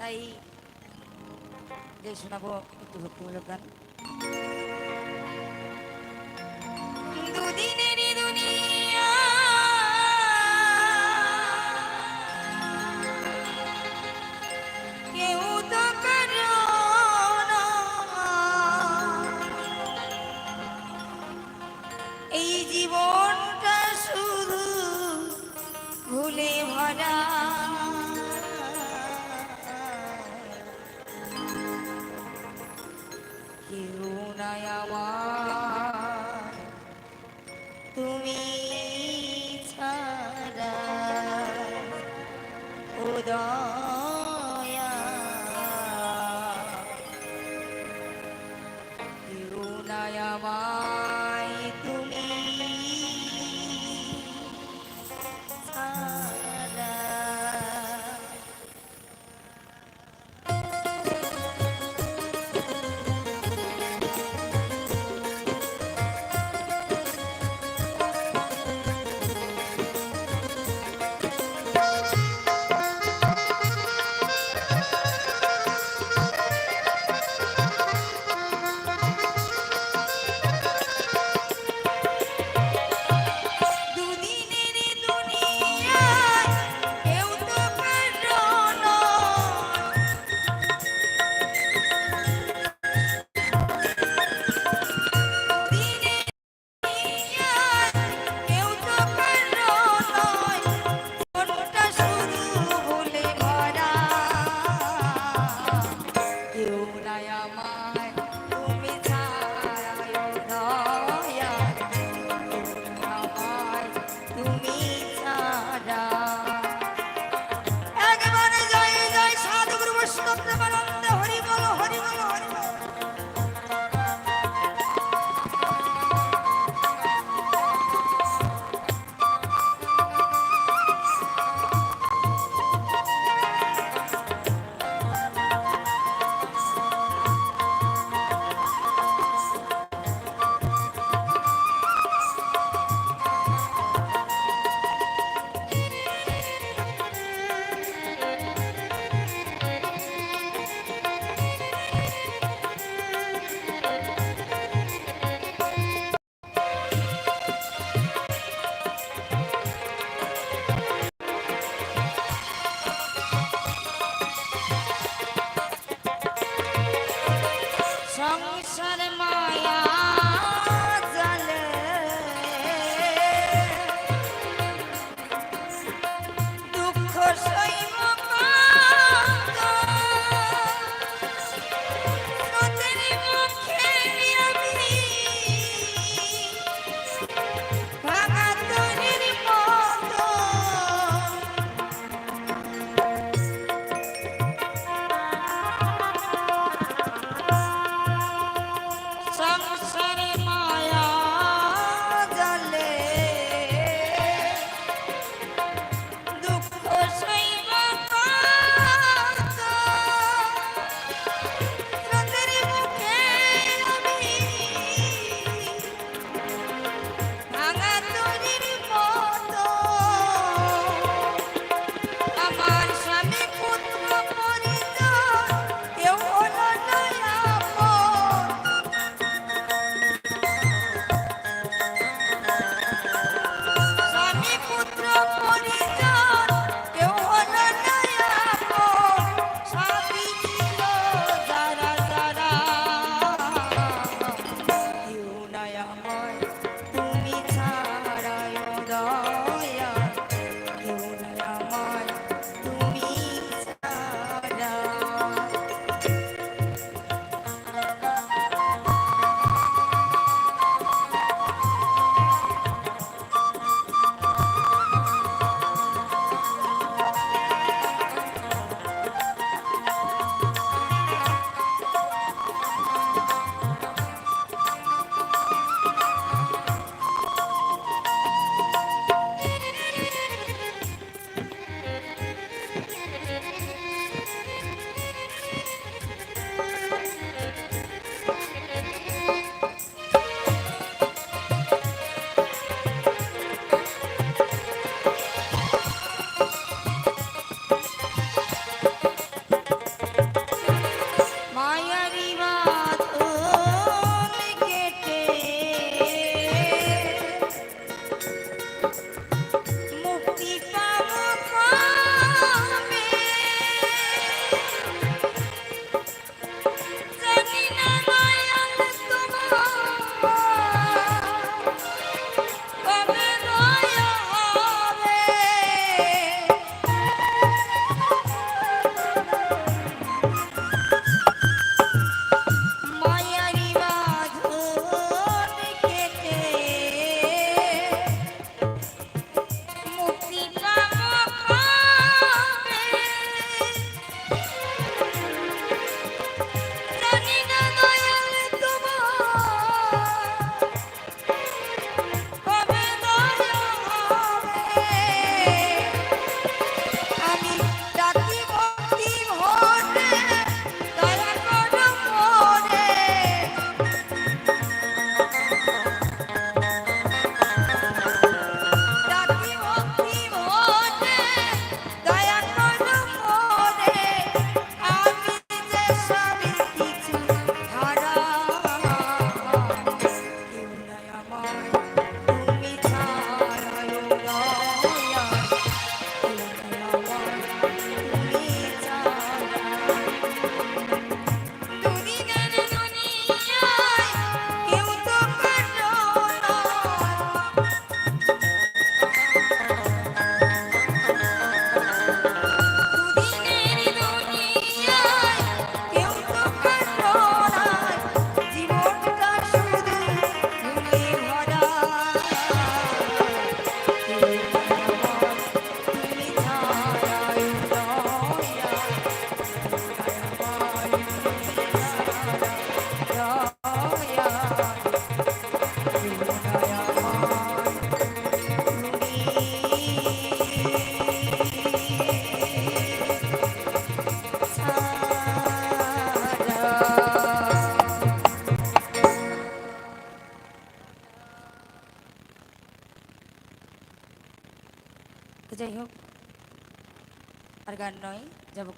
তাই যে শোনাবো একটু ভক্তিমূলক গান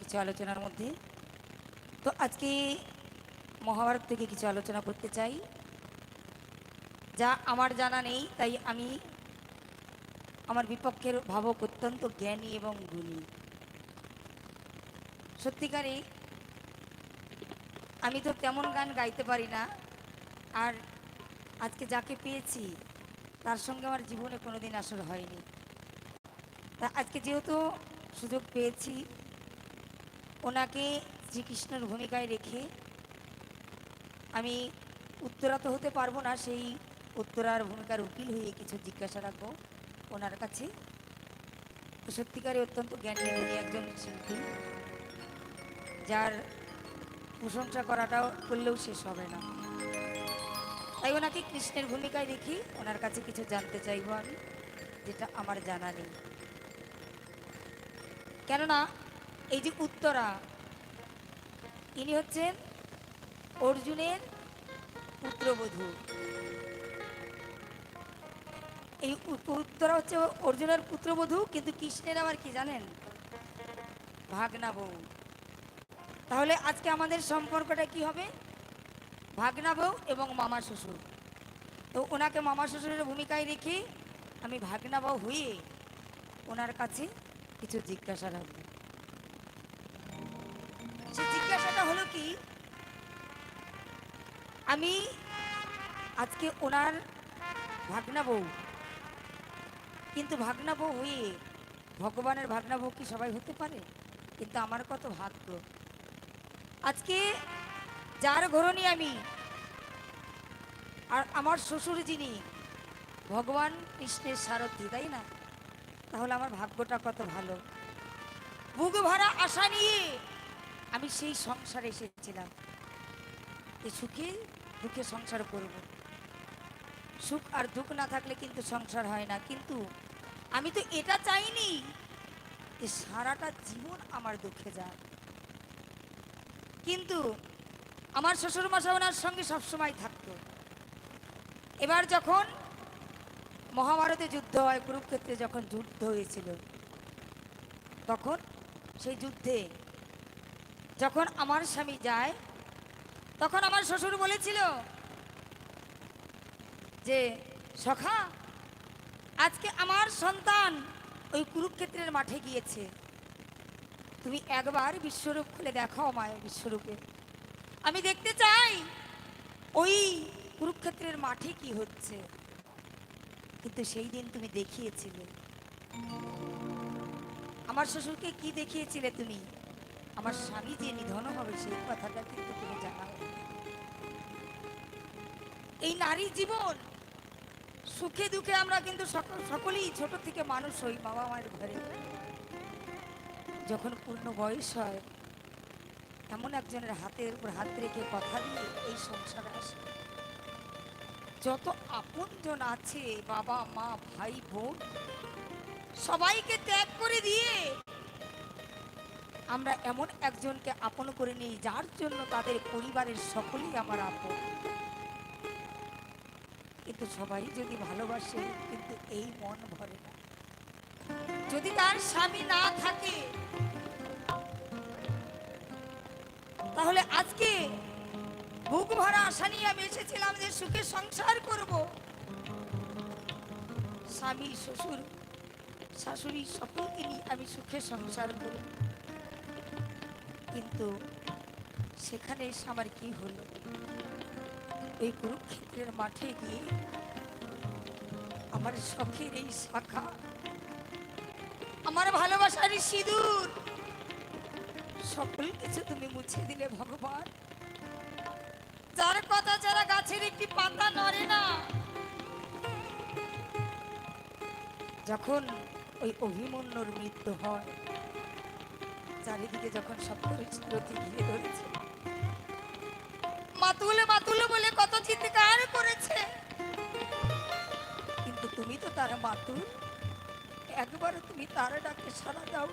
কিছু আলোচনার মধ্যে। তো আজকে মহাভারত থেকে কিছু আলোচনা করতে চাই। যা আমার জানা নেই, তাই আমি আমার বিপক্ষের ভাবক অত্যন্ত জ্ঞানী এবং গুণী। সত্যিকারে আমি তো তেমন গান গাইতে পারি না, আর আজকে যাকে পেয়েছি, তার সঙ্গে আমার জীবনে কোনোদিন আসর হয়নি। তা আজকে যেহেতু সুযোগ পেয়েছি ওনাকে শ্রীকৃষ্ণের ভূমিকায় রেখে আমি উত্তরা তো হতে পারব না, সেই উত্তরার ভূমিকার উকিল হয়ে কিছু জিজ্ঞাসা রাখব ওনার কাছে। সত্যিকারে অত্যন্ত জ্ঞানী উনি একজন শিল্পী, যার প্রশংসা করাটাও করলেও শেষ হবে না। তাই ওনাকে কৃষ্ণের ভূমিকায় রেখে ওনার কাছে কিছু জানতে চাইব আমি, যেটা আমার জানা নেই। কেননা এই যে উত্তরা, ইনি হচ্ছেন অর্জুনের পুত্রবধূ। এই উত্তরা হচ্ছে অর্জুনের পুত্রবধূ, কিন্তু কৃষ্ণের আবার কি জানেন? ভাগনা বউ। তাহলে আজকে আমাদের সম্পর্কটা কি হবে? ভাগনা বউ এবং মামা শ্বশুর। তো ওনাকে মামা শ্বশুরের ভূমিকায় রেখে আমি ভাগনা বউ হয়ে ওনার কাছে কিছু জিজ্ঞাসা রাখব। জিজ্ঞাসাটা হলো কি, আমি আজকে ওনার ভাগনা বউ। কিন্তু ভাগনা বউ হয়ে ভগবানের ভাগনা বউ কি সবাই হতে পারে? কিন্তু আমার কত ভাগ্য। আজকে যার ঘরণী আমি, আর আমার শ্বশুর যিনি, ভগবান কৃষ্ণের সারথী, তাই না? তাহলে আমার ভাগ্যটা কত ভালো। বুক ভরা আশা নিয়ে আমি সেই সংসারে এসেছিলাম। যে সুখে দুঃখে সংসার করব। সুখ আর দুঃখ না থাকলে কিন্তু সংসার হয় না। কিন্তু আমি তো এটা চাইনি যে সারাটা জীবন আমার দুঃখে যায় কিন্তু আমার শ্বশুর মশা ওনার সঙ্গে সবসময় থাকতো। এবার যখন মহাভারতে যুদ্ধ হয়, কুরুক্ষেত্রে যখন যুদ্ধ হয়েছিল, তখন সেই যুদ্ধে যখন আমার স্বামী যায়, তখন আমার শ্বশুর বলেছিল যে, সখা, আজকে আমার সন্তান ওই কুরুক্ষেত্রের মাঠে গিয়েছে। তুমি একবার বিশ্বরূপ খুলে দেখাও মায়ের বিশ্বরূপে। আমি দেখতে চাই ওই কুরুক্ষেত্রের মাঠে কি হচ্ছে। কিন্তু সেই দিন তুমি দেখিয়েছিলে। আমার শ্বশুরকে কি দেখিয়েছিলে তুমি? আমার স্বামী যে নিধন হবে সেই কথাটা কিন্তু তুমি জানাও এই নারী জীবন, সুখে দুঃখে আমরা কিন্তু সকল- সকলেই ছোট থেকে মানুষ হই বাবা মায়ের ঘরে। যখন পূর্ণ বয়স হয়, এমন একজনের হাতের উপর হাত রেখে কথা দিয়ে এই সংসারে আসে। যত আপনজন আছে, বাবা, মা, ভাই, বোন, সবাইকে ত্যাগ করে দিয়ে আমরা এমন একজনকে আপন করে নিই, যার জন্য তাদের পরিবারের সকলেই আমার আপন। কিন্তু সবাই যদি ভালোবাসে, কিন্তু এই মন ভরে না। যদি তার স্বামী না থাকে, তাহলে আজকে বুক ভরা আশা নিয়ে আমি এসেছিলাম যে সুখে সংসার করব। স্বামী, শ্বশুর, শাশুড়ি, সকলকে নিয়ে আমি সুখে সংসার করব। কিন্তু সেখানে এসে আমার কি হলো? এই কুরুক্ষেত্রের মাঠে গিয়ে আমার শখের এই শাখা, আমার ভালোবাসার সিঁদুর, সকল কিছু তুমি মুছে দিলে ভগবান। যার কথা যারা গাছের একটি পাতা নড়ে না, যখন ওই অভিমন্যুর মৃত্যু হয় চারিদিকে যখন সব ঘিরে ধরেছে। মাতুলে মাতুলে বলে কত চিৎকার করেছে। কিন্তু তুমি তো তার মাতুল। একবার তুমি তার ডাকে সারা দাও।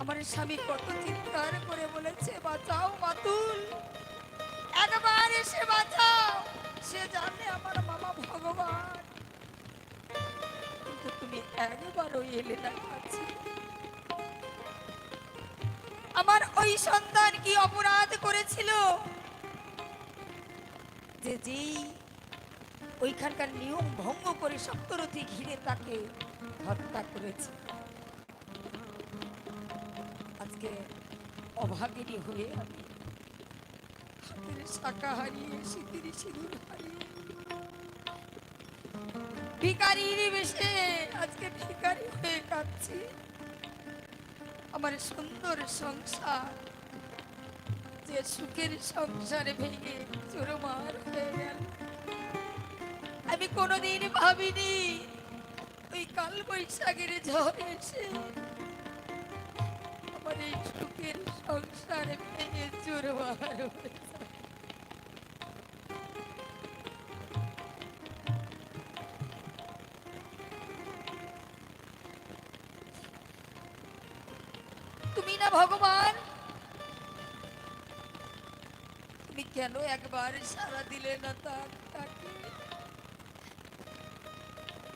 আমার স্বামী কত চিৎকার করে বলেছে বাঁচাও মাতুল। একবার এসে বাঁচাও। সে জানে আমার মামা ভগবান। কিন্তু তুমি একবারও এলে না কাছে আমার ওই সন্তান কি অপরাধ করেছিল? যে যেই ওইখানকার নিয়ম ভঙ্গ করে সপ্তরথী ঘিরে তাকে হত্যা করেছে। আজকে অভাগিনী হয়ে আমি হাতের শাখা হারিয়ে শীতের সিঁদুর হারিয়ে ভিকারির বেশে আজকে ভিকারি হয়ে কাঁদছি। আমার সুন্দর সংসার। যে সুখের সংসারে ভেঙে চুরমার হয়ে গেল। আমি কোনোদিন ভাবিনি ওই কাল বৈশাখের ঝড় এসে আমার এই সুখের সংসারে ভেঙে চুরমার হয়ে না ভগবান? তুমি কেন একবার সারা দিলে না তাকে?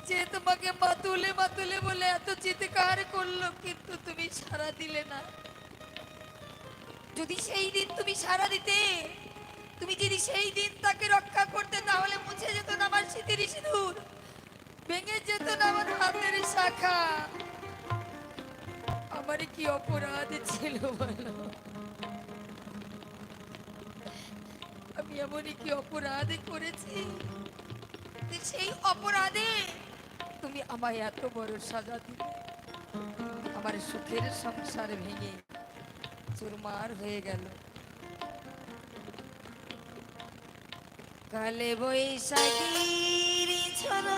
যে তোমাকে মাতুলে মাতুলে বলে এত চিৎকার করল, কিন্তু তুমি সারা দিলে না। যদি সেই দিন তুমি সারা দিতে, তুমি যদি সেই দিন তাকে রক্ষা করতে, তাহলে মুছে যেত না আমার শীতের সিঁদুর ভেঙে যেত না আমার হাতের শাখা। আমার কি অপরাধ ছিল বলো? আমি এমনই কি অপরাধ করেছি? সেই অপরাধে তুমি আমায় এত বড় সাজা দিলে। আমার সুখের সংসার ভেঙে চুরমার হয়ে গেল। কালে বৈশাখীর ঝড়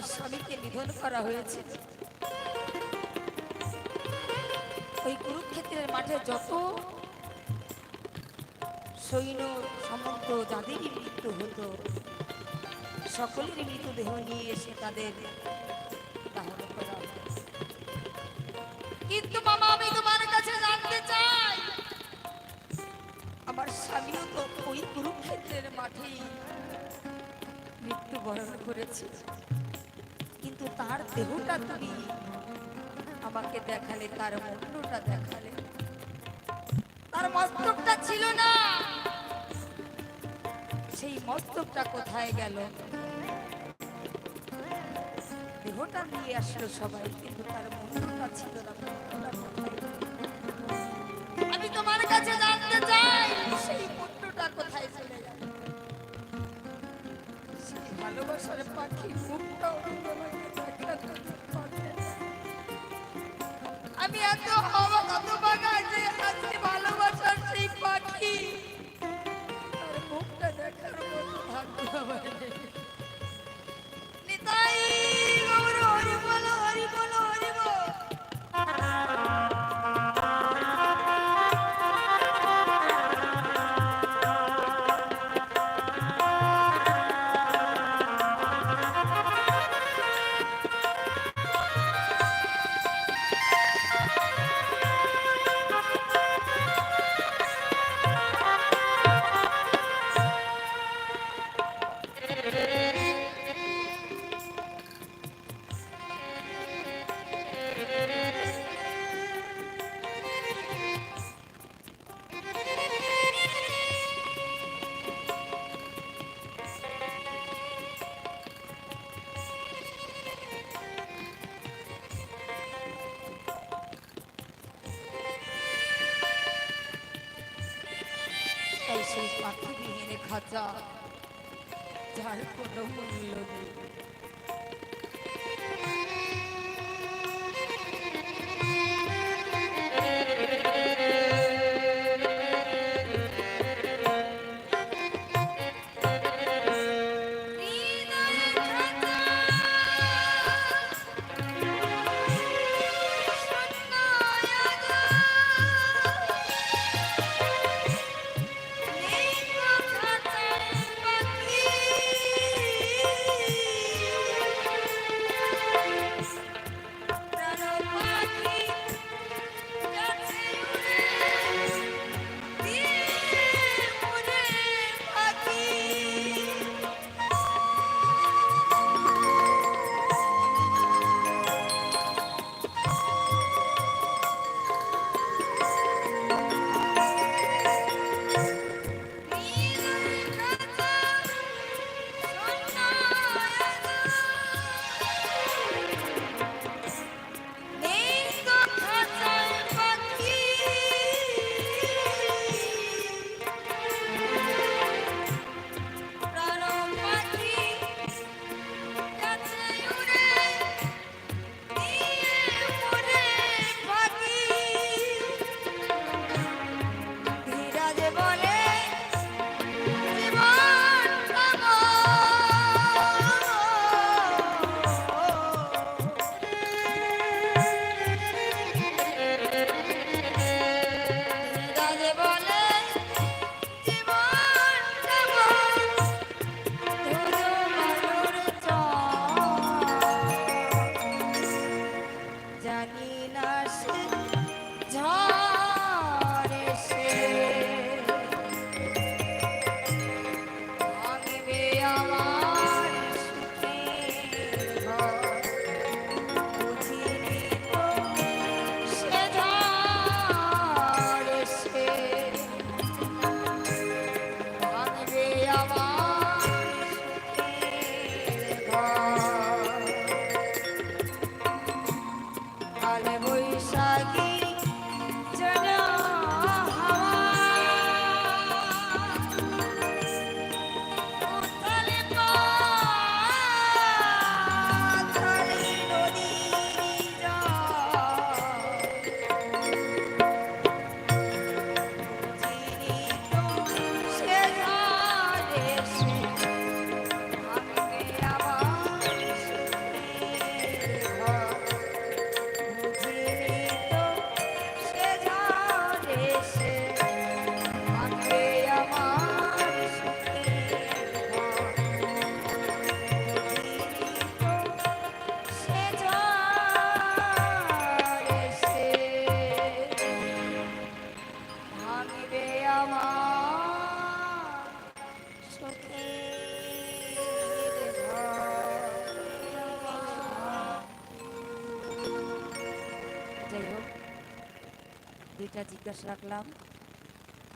আমার স্বামীকে নিধন করা হয়েছে। ওই কুরুক্ষেত্রের মাঠে যত সৈন্য সমগ্র যাদেরই মৃত্যু হতো সকলের মৃতদেহ নিয়ে এসে তাদের দাহন করা কিন্তু মামা, আমি তোমার কাছে জানতে চাই, আমার স্বামীও তো ওই কুরুক্ষেত্রের মাঠেই মৃত্যু বরণ করেছে। তার দেহটা তুমি আমাকে দেখালে, তার মুন্ডটা দেখালে। তার মস্তকটা ছিল না। সেই মস্তকটা কোথায় গেল? দেহটা নিয়ে আসলো সবাই, কিন্তু তার মুন্ডটা ছিল না? আমি তোমার কাছে জানতে চাই, সেই মুন্ডটা কোথায় চলে গেল? ভালোবাসার পাখি মুখটাও আমি এত হওয়া কত বাগা যে আজকে ভালোবাসার সেই পাখি তার মুখটা দেখার মতো ভাগ্য আমার নেই। নিতাই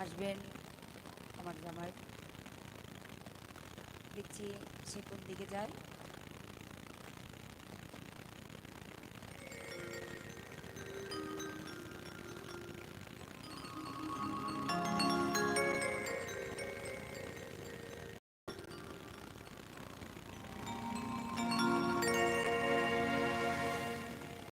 আসবেন আমার জামাই। দেখছি সে কোন দিকে যায়।